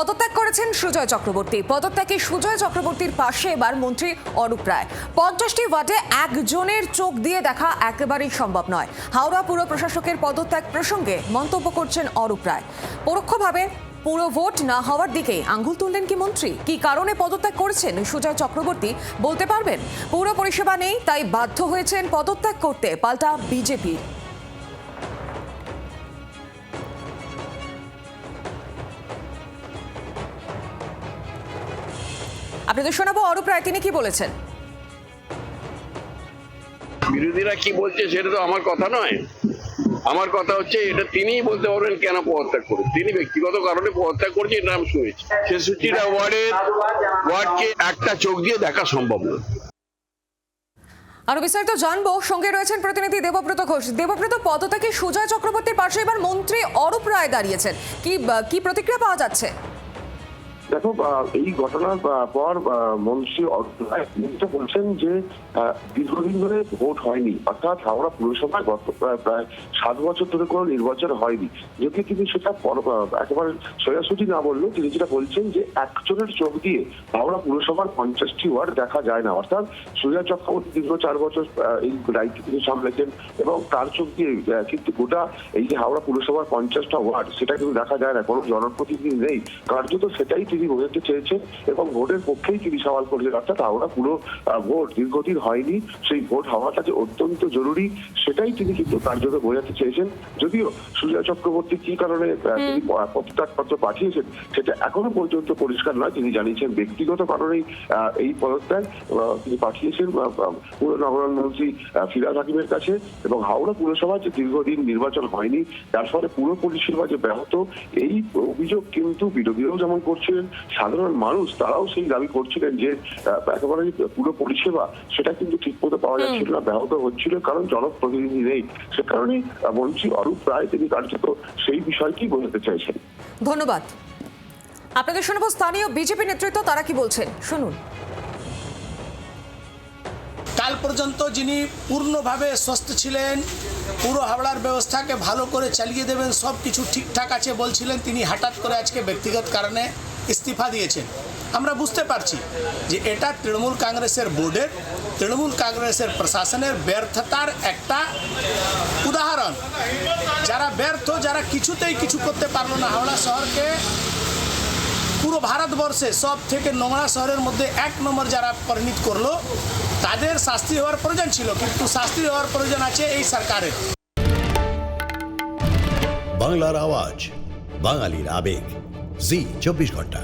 পদত্যাগ করেছেন সুজয় চক্রবর্তী। পদত্যাগে সুজয় চক্রবর্তীর পাশে এবার মন্ত্রী অরূপ রায়। পঞ্চাশটি ওয়ার্ডে একজনের চোখ দিয়ে দেখা একেবারেই সম্ভব নয়। হাওড়া পুর প্রশাসকের পদত্যাগ প্রসঙ্গে মন্তব্য করছেন অরূপ রায়। পরোক্ষভাবে পুরো ভোট না হওয়ার দিকে আঙ্গুল তুললেন কি মন্ত্রী? কি কারণে পদত্যাগ করেছেন সুজয় চক্রবর্তী? বলতে পারবেন? পুর পরিষেবা নেই, তাই বাধ্য হয়েছেন পদত্যাগ করতে, পাল্টা বিজেপি। আপনাদের শোনাবো অরূপ রায় তিনি কি বলেছেন? বিরোধীরা কি বলছে সেটা তো আমার কথা নয়। আমার কথা হচ্ছে এটা তিনিই বলতে পারবেন কেন পদত্যাগ করে তিনি ব্যক্তিগত কারণে পদত্যাগ করছে এটা আমি শুনেছি। ছেষট্টিটা ওয়ার্ডের ওয়ার্ডকে একটা চোখ দিয়ে দেখা সম্ভব না আরও বিস্তারিত জানব সঙ্গে রয়েছেন প্রতিনিধি দেবব্রত ঘোষ। দেবব্রত পদত্যাগে সুজয় চক্রবর্তীর পাশে এবার মন্ত্রী অরূপ রায় দাঁড়িয়েছেন। কি কি প্রতিক্রিয়া পাওয়া যাচ্ছে? দেখো এই ঘটনার পর মন্ত্রী অরূপ বলছেন যে দীর্ঘদিন ধরে ভোট হয়নি। অর্থাৎ হাওড়া পুরসভায় গত প্রায় সাত বছর ধরে কোনো নির্বাচন হয়নি। যদি তিনি সেটা একেবারে সোজাসুজি না বললেও তিনি যেটা বলছেন যে, একজনের চোখ দিয়ে হাওড়া পুরসভার পঞ্চাশটি ওয়ার্ড দেখা যায় না। অর্থাৎ সুজয় চক্রবর্তী দীর্ঘ চার বছর এই দায়িত্ব তিনি সামলেছেন এবং তার চোখ দিয়ে কিন্তু গোটা এই যে হাওড়া পুরসভার পঞ্চাশটা ওয়ার্ড, সেটা কিন্তু দেখা যায় না। কোনো জনপ্রতিনিধি নেই। কার্যত সেটাই তিনি বোঝাতে চেয়েছেন এবং ভোটের পক্ষেই তিনি সওয়াল করেছেন অর্থাৎ হাওড়া পুরো ভোট দীর্ঘদিন হয়নি। সেই ভোট হওয়াটা যে অত্যন্ত জরুরি। সেটাই তিনি কিন্তু কার্যত বোঝাতে চেয়েছেন। যদিও সুজয় চক্রবর্তী কি কারণে তিনি পদত্যাগপত্র পাঠিয়েছেন সেটা এখনও পর্যন্ত পরিষ্কার নয়। তিনি জানিয়েছেন ব্যক্তিগত কারণেই এই পদত্যাগ তিনি পাঠিয়েছেন পুর নগরায়ণ মন্ত্রী ফিরাজ হাকিমের কাছে এবং হাওড়া পুরসভা যে দীর্ঘদিন নির্বাচন হয়নি তার ফলে পুরো পরিষেবা যে ব্যাহত এই অভিযোগ কিন্তু বিরোধীরাও যেমন করছিলেন সাধারণ মানুষ তারাও সেই দাবি করছিলেন যে একেবারে পুরো পরিষেবা সেটা কিন্তু ঠিক মতো পাওয়া যাচ্ছিল না ব্যাহত হচ্ছিল কারণ জনপ্রতিনিধি নেই। সে কারণে মন্ত্রী অরূপ রায় তিনি কার্যত সেই বিষয়টি বোঝাতে চাইছেন। ধন্যবাদ। আপনাদের শোনাবো স্থানীয় বিজেপি নেতৃত্ব তারা কি বলছেন? শুনুন। কাল পর্যন্ত যিনি পূর্ণভাবে সুস্থ ছিলেন পুরো হাওড়ার ব্যবস্থাকে ভালো করে চালিয়ে দেবেন সব কিছু ঠিকঠাক আছে বলছিলেন তিনি হঠাৎ করে আজকে ব্যক্তিগত কারণে। ইস্তিফা দিয়েছেন। আমরা বুঝতে পারছি যে এটা তৃণমূল কংগ্রেসের বোর্ডের, তৃণমূল কংগ্রেসের প্রশাসনের ব্যর্থতার একটা উদাহরণ। যারা ব্যর্থ, যারা কিছুতেই কিছু করতে পারল না। হাওড়া শহরকে পুরো ভারতবর্ষে সব থেকে নোংরা শহরের মধ্যে এক নম্বর যারা পরিণত করল, তাদের শাস্তি হওয়ার প্রয়োজন ছিল, কিন্তু শাস্তি হওয়ার প্রয়োজন আছে এই সরকারের। বাংলার আওয়াজ, বাঙালির আবেগ। জি চব্বিশ ঘণ্টা।